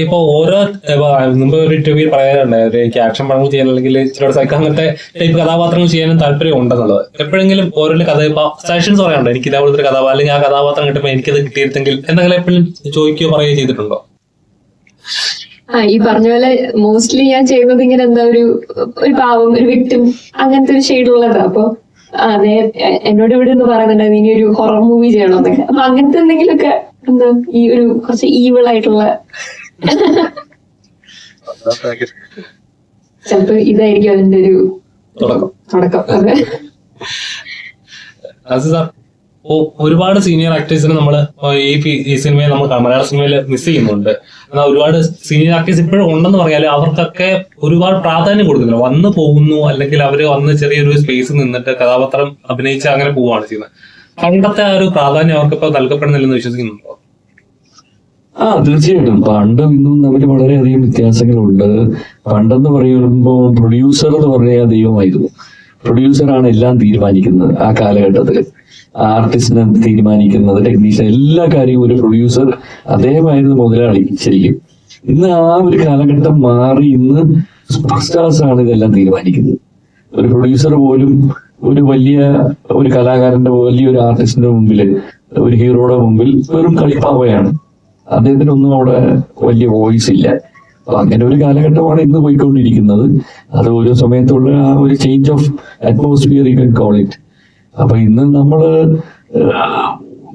ഇപ്പൊ ഓരോ മുമ്പ് ഒരു ഇന്റർവ്യൂ പറയാനുണ്ടായിരുന്നു എനിക്ക് ആക്ഷൻ പടങ്ങൾ ചെയ്യാൻ അല്ലെങ്കിൽ ചില സൈക്കിൾ അങ്ങനത്തെ ടൈപ്പ് കഥാപാത്രങ്ങൾ ചെയ്യാനും താല്പര്യം ഉണ്ടെന്നുള്ളത്. എപ്പോഴെങ്കിലും ഓരോ കഥ ഇപ്പൊ സെഷൻസ് പറയാനുണ്ടോ? എനിക്ക് ഇതേപോലത്തെ ഒരു കഥാപാത്രം അല്ലെങ്കിൽ ആ കഥാപാത്രം കിട്ടുമ്പോൾ എനിക്കത് കിട്ടിയിരുന്നെങ്കിൽ എന്തെങ്കിലും എപ്പോഴും ചോദിക്കുകയോ പറയുകയോ ചെയ്തിട്ടുണ്ടോ? ആ ഈ പറഞ്ഞ പോലെ മോസ്റ്റ്ലി ഞാൻ ചെയ്യുന്നത് ഇങ്ങനെ എന്താ ഒരു ഒരു പാവം ഒരു വിക്ടിം അങ്ങനത്തെ ഒരു ഷെയ്ഡുള്ളതാ അപ്പൊ എ- എന്നോട് ഇവിടെ നിന്ന് പറയുന്നുണ്ടായിരുന്നു ഇനി ഒരു ഹൊറർ മൂവി ചെയ്യണമെന്നൊക്കെ അപ്പൊ അങ്ങനത്തെ എന്തെങ്കിലുമൊക്കെ എന്താ ഈ ഒരു കുറച്ച് ഈവിൾ ആയിട്ടുള്ള ചിലപ്പോ ഇതായിരിക്കും അതിന്റെ ഒരു തുടക്കം. അതെ. അത് ഒരുപാട് സീനിയർ ആക്ടേഴ്സിനെ നമ്മൾ ഈ ഈ സിനിമയിൽ നമ്മൾ മലയാള സിനിമയിൽ മിസ് ചെയ്യുന്നുണ്ട്. എന്നാൽ ഒരുപാട് സീനിയർ ആക്ടേഴ്സ് ഇപ്പോഴും ഉണ്ടെന്ന് പറഞ്ഞാൽ അവർക്കൊക്കെ ഒരുപാട് പ്രാധാന്യം കൊടുക്കുന്നില്ല വന്ന് പോകുന്നു അല്ലെങ്കിൽ അവർ വന്ന് ചെറിയൊരു സ്പേസ് നിന്നിട്ട് കഥാപാത്രം അഭിനയിച്ച് അങ്ങനെ പോവുകയാണ് ചെയ്യുന്നത്. പണ്ടത്തെ ആ ഒരു പ്രാധാന്യം അവർക്കിപ്പോ നൽകപ്പെടുന്നില്ലെന്ന് വിശ്വസിക്കുന്നുണ്ടോ? ആ തീർച്ചയായിട്ടും. പണ്ടും ഇന്നും തമ്മിൽ വളരെയധികം വ്യത്യാസങ്ങളുണ്ട്. പണ്ടെന്ന് പറയുമ്പോൾ പ്രൊഡ്യൂസർ എന്ന് പറഞ്ഞാൽ ദൈവമായിരുന്നു പ്രൊഡ്യൂസറാണ് എല്ലാം തീരുമാനിക്കുന്നത് ആ കാലഘട്ടത്തിൽ ആർട്ടിസ്റ്റിനെ തീരുമാനിക്കുന്നത്. ടെക്നീഷ്യൻ എല്ലാ കാര്യവും ഒരു പ്രൊഡ്യൂസർ അദ്ദേഹമായിരുന്നു മുതലാളി ശരിക്കും. ഇന്ന് ആ ഒരു കാലഘട്ടം മാറി ഇന്ന് സൂപ്പർ സ്റ്റാർസ് ആണ് ഇതെല്ലാം തീരുമാനിക്കുന്നത്. ഒരു പ്രൊഡ്യൂസർ പോലും ഒരു വലിയ ഒരു കലാകാരന്റെ വലിയൊരു ആർട്ടിസ്റ്റിന്റെ മുമ്പിൽ ഒരു ഹീറോയുടെ മുമ്പിൽ വെറും കളിപ്പാവയാണ്. അദ്ദേഹത്തിനൊന്നും അവിടെ വലിയ വോയിസ് ഇല്ല. അപ്പൊ അങ്ങനെ ഒരു കാലഘട്ടമാണ് ഇന്ന് പോയിക്കൊണ്ടിരിക്കുന്നത്. അത് ഓരോ സമയത്തുള്ള ആ ഒരു change of atmosphere you can call it അപ്പൊ ഇന്ന് നമ്മൾ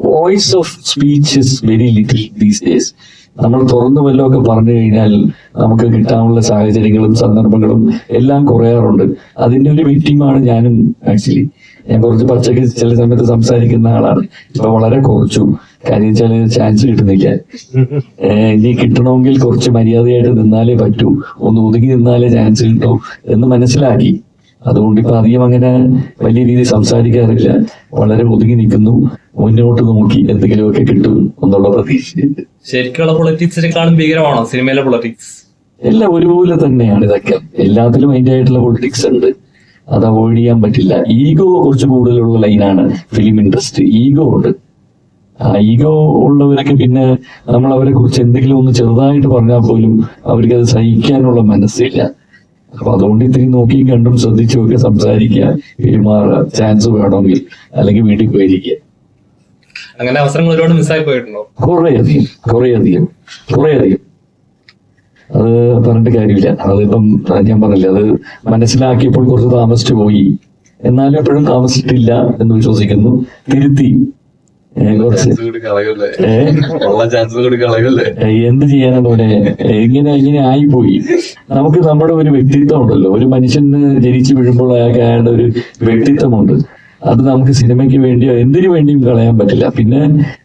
voice of speech is very little these days നമ്മൾ തുറന്നു വല്ലതൊക്കെ പറഞ്ഞു കഴിഞ്ഞാൽ നമുക്ക് കിട്ടാനുള്ള സാഹചര്യങ്ങളും സന്ദർഭങ്ങളും എല്ലാം കുറയാറുണ്ട്. അതിന്റെ ഒരു വിക്റ്റിമാണ് ഞാനും ആക്ച്വലി ഞാൻ കുറച്ച് പച്ചക്ക് ചില സമയത്ത് സംസാരിക്കുന്ന ആളാണ്. ഇപ്പൊ വളരെ കുറച്ചു. കാര്യം വെച്ചാൽ ചാൻസ് കിട്ടുന്നില്ല. ഇനി കിട്ടണമെങ്കിൽ കുറച്ച് മര്യാദയായിട്ട് നിന്നാലേ പറ്റൂ. ഒന്ന് ഒതുങ്ങി നിന്നാലേ ചാൻസ് കിട്ടൂ എന്ന് മനസ്സിലാക്കി. അതുകൊണ്ട് ഇപ്പൊ അധികം അങ്ങനെ വലിയ രീതിയിൽ സംസാരിക്കാറില്ല. വളരെ ഒതുങ്ങി നിൽക്കുന്നു. മുന്നോട്ട് നോക്കി എന്തെങ്കിലുമൊക്കെ കിട്ടും എന്നുള്ള പ്രതീക്ഷ. ശരിക്കുള്ള പൊളിറ്റിക്സിനെക്കാളും ഭീകരമാണോ സിനിമയിലെ പൊളിറ്റിക്സ്? എല്ലാം ഒരുപോലെ തന്നെയാണ് ഇതൊക്കെ. എല്ലാത്തിലും അതിന്റെ ആയിട്ടുള്ള പൊളിറ്റിക്സ് ഉണ്ട്. അത് അവോയ്ഡ് ചെയ്യാൻ പറ്റില്ല. ഈഗോ കുറച്ച് കൂടുതലുള്ള ലൈനാണ് ഫിലിം ഇൻട്രസ്റ്റ് ഈഗോ ഉണ്ട്. ആ ഈഗോ ഉള്ളവരൊക്കെ പിന്നെ നമ്മൾ അവരെ കുറിച്ച് എന്തെങ്കിലും ഒന്ന് ചെറുതായിട്ട് പറഞ്ഞാൽ പോലും അവർക്ക് അത് സഹിക്കാനുള്ള മനസ്സില്ല. അപ്പൊ അതുകൊണ്ട് ഇത്തിരി നോക്കിയും കണ്ടും ശ്രദ്ധിച്ചും ഒക്കെ സംസാരിക്കുക. പെരുമാറുക ചാൻസ് വേണമെങ്കിൽ. അല്ലെങ്കിൽ വീട്ടിൽ പോയിരിക്കുക. അങ്ങനെ അവസരങ്ങൾ ഒരുപാട് മിസ്സായി പോയിട്ടുണ്ടോ? കുറേയധികം കുറേയധികം കുറേയധികം. അത് പറഞ്ഞിട്ട് കാര്യമില്ല. അതിപ്പം ഞാൻ പറഞ്ഞില്ല അത് മനസ്സിലാക്കിയപ്പോൾ കുറച്ച് താമസിച്ചു പോയി. എന്നാലും എപ്പോഴും താമസിച്ചിട്ടില്ല എന്ന് വിശ്വസിക്കുന്നു. തിരുത്തി. എന്ത് ചെയ്യാനാണ് ഇവിടെ? ഇങ്ങനെ ഇങ്ങനെ ആയിപ്പോയി? നമുക്ക് നമ്മുടെ ഒരു വ്യക്തിത്വം ഉണ്ടല്ലോ ഒരു മനുഷ്യന് ജനിച്ചു വീഴുമ്പോൾ അയാൾക്ക് അയാളുടെ ഒരു വ്യക്തിത്വമുണ്ട്. അത് നമുക്ക് സിനിമയ്ക്ക് വേണ്ടിയോ എന്തിനു വേണ്ടിയും കളയാൻ പറ്റില്ല. പിന്നെ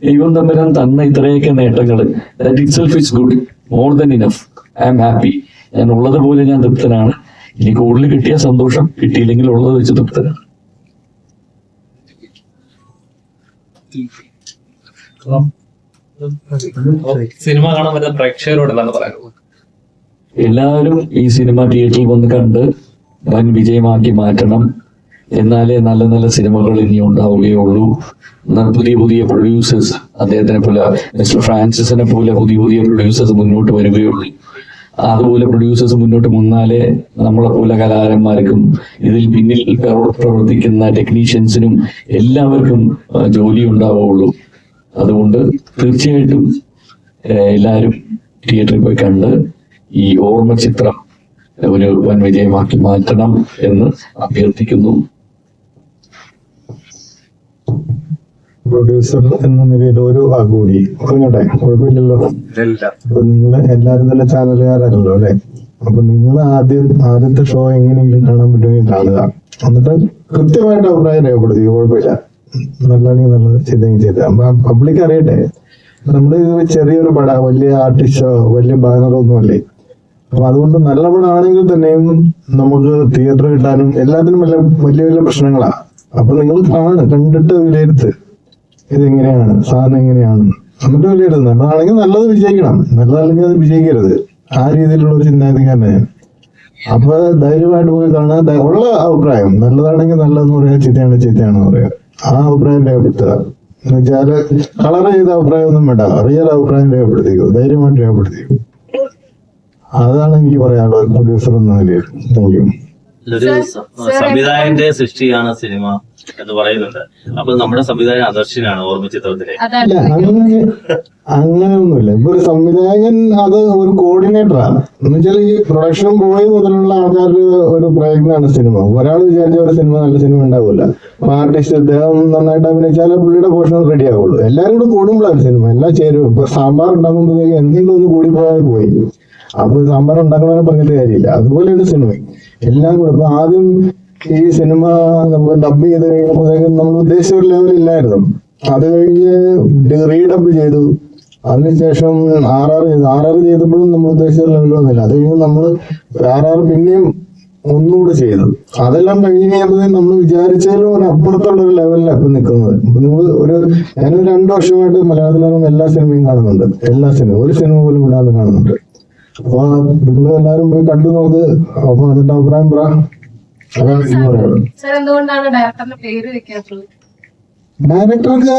ദൈവം തമ്പരാൻ തന്ന ഇത്രയൊക്കെ നേട്ടങ്ങൾ that itself is good more than enough I am happy ഞാൻ ഉള്ളത് പോലെ ഞാൻ തൃപ്തനാണ്. ഇനി കൂടുതൽ കിട്ടിയ സന്തോഷം. കിട്ടിയില്ലെങ്കിൽ ഉള്ളത് വെച്ച് തൃപ്തനാണ്. സിനിമ കാണാൻ പറ്റുന്ന പ്രേക്ഷകരോട് എന്താണ് പറയാനുള്ളത് എല്ലാവരും ഈ സിനിമ തിയേറ്ററിൽ വന്ന് കണ്ട് വൻ വിജയമാക്കി മാറ്റണം. എന്നാലേ നല്ല നല്ല സിനിമകൾ ഇനി ഉണ്ടാവുകയുള്ളൂ. പുതിയ പുതിയ പ്രൊഡ്യൂസേഴ്സ് അദ്ദേഹത്തിനെ പോലെ മിസ്റ്റർ ഫ്രാൻസിസിനെ പോലെ പുതിയ പുതിയ പ്രൊഡ്യൂസേഴ്സ് മുന്നോട്ട് വരികയുള്ളൂ. അതുപോലെ പ്രൊഡ്യൂസേഴ്സ് മുന്നോട്ട് വന്നാലേ നമ്മളെ പോലെ കലാകാരന്മാർക്കും ഇതിൽ പിന്നിൽ പ്രവർ- പ്രവർത്തിക്കുന്ന ടെക്നീഷ്യൻസിനും എല്ലാവർക്കും ജോലി ഉണ്ടാവുള്ളൂ. അതുകൊണ്ട് തീർച്ചയായിട്ടും എല്ലാവരും തിയേറ്ററിൽ പോയി കണ്ട് ഈ ഓർമ്മ ചിത്രം ഒരു വൻ വിജയമാക്കി മാറ്റണം എന്ന് അഭ്യർത്ഥിക്കുന്നു. പ്രൊഡ്യൂസർ എന്ന നിലയിൽ ഒരു ആകൂടി. കൂടി പറഞ്ഞോട്ടെ കുഴപ്പമില്ലല്ലോ അപ്പൊ നിങ്ങൾ എല്ലാരും തന്നെ ചാനലുകാരല്ലോ അല്ലെ? അപ്പൊ നിങ്ങൾ ആദ്യം ആദ്യത്തെ ഷോ എങ്ങനെയെങ്കിലും കാണാൻ പറ്റുമെങ്കിൽ കാണുക. എന്നിട്ട് കൃത്യമായിട്ട് അഭിപ്രായം രേഖപ്പെടുത്തി കുഴപ്പമില്ല. നല്ലതാണെങ്കിൽ നല്ലത് ചെയ്തെങ്കിൽ ചെയ്ത. പബ്ലിക് അറിയട്ടെ. നമ്മുടെ ഇത് ചെറിയൊരു പട വലിയ ആർട്ടിസ്റ്റോ വലിയ ബാനറോ ഒന്നും അല്ലേ? അപ്പൊ അതുകൊണ്ട് നല്ല പടമാണെങ്കിൽ തന്നെയും നമുക്ക് തിയേറ്റർ കിട്ടാനും എല്ലാത്തിനും വലിയ വലിയ വലിയ പ്രശ്നങ്ങളാ. അപ്പൊ നിങ്ങൾ കാണ് കണ്ടിട്ട് വിലയിരുത്ത്. ഇതെങ്ങനെയാണ്? സാധനം എങ്ങനെയാണ്? എന്നിട്ട് വിലയിരുത്ത് നല്ലതാണെങ്കിൽ നല്ലത് വിജയിക്കണം. നല്ലതല്ലെങ്കിൽ അത് വിജയിക്കരുത്. ആ രീതിയിലുള്ള ഒരു ചിന്താഗതിക്കാരനാണ് ഞാൻ. അപ്പൊ ധൈര്യമായിട്ട് പോയി കാണാൻ ഉള്ള അഭിപ്രായം. നല്ലതാണെങ്കിൽ നല്ലതെന്ന് പറയാ ചീത്തയാണ് ചീത്തയാണെന്ന് പറയാ. ആ അഭിപ്രായം രേഖപ്പെടുത്തുക. എന്നുവെച്ചാൽ കളർ ചെയ്ത അഭിപ്രായം ഒന്നും വേണ്ട. റിയൽ അഭിപ്രായം രേഖപ്പെടുത്തിക്കോ. ധൈര്യമായിട്ട് രേഖപ്പെടുത്തിക്കോ. അതാണ് എനിക്ക് പറയാനുള്ളത്. പ്രൊഡ്യൂസർ എന്ന നിലയിൽ. താങ്ക് യു ഒരു സംവിധായകന്റെ സൃഷ്ടിയാണ് സിനിമ എന്ന് പറയുന്നുണ്ട്. അപ്പൊ നമ്മുടെ സംവിധായകൻ അദർശനാണ് ഓർമ്മ ചിത്രത്തിലെ അങ്ങനെയൊന്നുമില്ല ഇപ്പൊ ഒരു സംവിധായകൻ അത് ഒരു കോർഡിനേറ്ററാണ് എന്നുവെച്ചാൽ ഈ പ്രൊഡക്ഷൻ ബോയ് മുതലുള്ള ആൾക്കാരുടെ ഒരു പ്രയത്നമാണ് സിനിമ. ഒരാൾ വിചാരിച്ച ഒരു സിനിമ നല്ല സിനിമ ഉണ്ടാവില്ല. അപ്പൊ ആർട്ടിസ്റ്റ് അദ്ദേഹം നന്നായിട്ട് അഭിനയിച്ചാലേ പുള്ളിയുടെ പോർഷൻ റെഡി ആവുള്ളൂ. എല്ലാവരും കൂടെ കൂടുമ്പോഴാണ് സിനിമ. എല്ലാം ചേരും ഇപ്പൊ സാമ്പാർ ഉണ്ടാകുമ്പോഴത്തേക്ക് എന്തെങ്കിലും ഒന്ന് കൂടി പോയാൽ പോയി. അപ്പൊ സാമ്പാർ ഉണ്ടാക്കണമെന്ന് പറഞ്ഞിട്ട് കാര്യമില്ല. അതുപോലെ ഒരു സിനിമ എല്ലാം കൂടെ. ഇപ്പൊ ആദ്യം ഈ സിനിമ ഡബ് ചെയ്ത് കഴിയുമ്പോഴത്തേക്കും നമ്മൾ ഉദ്ദേശിച്ച ഒരു ലെവൽ ഇല്ലായിരുന്നു. അത് കഴിഞ്ഞ് റീഡബ് ചെയ്തു. അതിനുശേഷം ആർ ആർ ചെയ്തു. ആർ ആർ ചെയ്തപ്പോഴും നമ്മൾ ഉദ്ദേശിച്ച ലെവൽ വന്നില്ല അത് കഴിഞ്ഞ് നമ്മൾ ആർ ആർ പിന്നെയും ഒന്നുകൂടെ ചെയ്തു. അതെല്ലാം കഴിഞ്ഞ് കഴിയുമ്പോഴത്തേക്കും നമ്മൾ വിചാരിച്ചതിലും ഒരു അപ്പുറത്തുള്ള ഒരു ലെവലിലാണ് ഇപ്പൊ നിൽക്കുന്നത്. നിങ്ങൾ ഒരു ഞാനൊരു രണ്ടു വർഷമായിട്ട് മലയാളത്തിലാണ് എല്ലാ സിനിമയും കാണുന്നുണ്ട്. എല്ലാ സിനിമയും ഒരു സിനിമ പോലും ഇടാതെ കാണുന്നുണ്ട്. അപ്പൊ നിങ്ങൾ എല്ലാവരും പോയി കണ്ടു നോക്ക്. അപ്പൊ അതിന്റെ അഭിപ്രായം പറ. ഡയറക്ടർക്ക്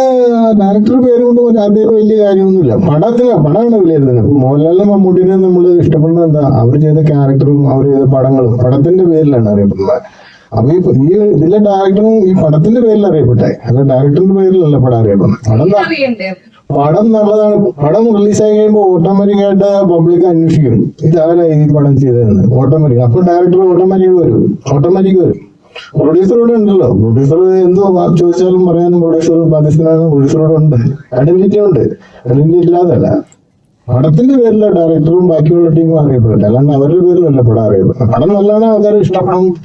ഡയറക്ടർ പേര് കൊണ്ട് അതേ വലിയ കാര്യമൊന്നുമില്ല. പടത്തിന് പടമാണ് വിലയിരുത്തുന്നത്. മോഹൻലാലിനും മമ്മൂട്ടിനെ നമ്മൾ ഇഷ്ടപ്പെടുന്നത് എന്താ? അവർ ചെയ്ത ക്യാരക്ടറും അവർ ചെയ്ത പടങ്ങളും പടത്തിന്റെ പേരിലാണ് അറിയപ്പെടുന്നത്. അപ്പൊ ഈ ഈ ഇതിലെ ഡയറക്ടറും ഈ പടത്തിന്റെ പേരിൽ അറിയപ്പെട്ടെ അല്ല ഡയറക്ടറിന്റെ പേരിലല്ല പടം അറിയപ്പെടുന്നത്. പടം പടം നല്ലതാണ്. പടം റിലീസായി കഴിയുമ്പോൾ ഓട്ടോമാറ്റിക് ആയിട്ട് പബ്ലിക് അന്വേഷിക്കും. അവരെ ഈ പടം ചെയ്തതെന്ന്. ഓട്ടോമാറ്റിക്. അപ്പൊ ഡയറക്ടർ ഓട്ടോമാറ്റിക് വരും. ഓട്ടോമാറ്റിക് വരും. പ്രൊഡ്യൂസറോട് ഉണ്ടല്ലോ. പ്രൊഡ്യൂസർ എന്തോ ചോദിച്ചാലും പറയാനും പ്രൊഡ്യൂസർ ബാധ്യസ്ഥനാണ്. പ്രൊഡ്യൂസറോട് ഉണ്ട്. ഐഡന്റിറ്റി ഉണ്ട്. ഐഡന്റിറ്റി ഇല്ലാതല്ല. പടത്തിന്റെ പേരില ഡയറക്ടറും ബാക്കിയുള്ള ടീമും അറിയപ്പെടട്ടെ. അല്ലാണ്ട് അവരുടെ പേരിലല്ല പടം അറിയപ്പെടുന്നത്. പടം നല്ലതാണ്. ആൾക്കാർ ഇഷ്ടപ്പെടും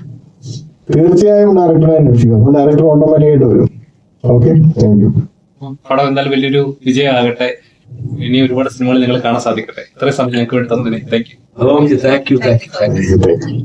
തീർച്ചയായും ഡയറക്ടറെ അന്വേഷിക്കും. അപ്പൊ ഡയറക്ടർ ഓട്ടോമാറ്റിക് ആയിട്ട് വരും. ഓക്കെ താങ്ക് യു പടം എന്തായാലും വലിയൊരു വിജയമാകട്ടെ. ഇനി ഒരുപാട് സിനിമകൾ നിങ്ങൾ കാണാൻ സാധിക്കട്ടെ. ഇത്രയും സമയം ഞങ്ങൾക്ക് വേണ്ടി തന്നതിന് thank you okay thank you thank you thank you thank you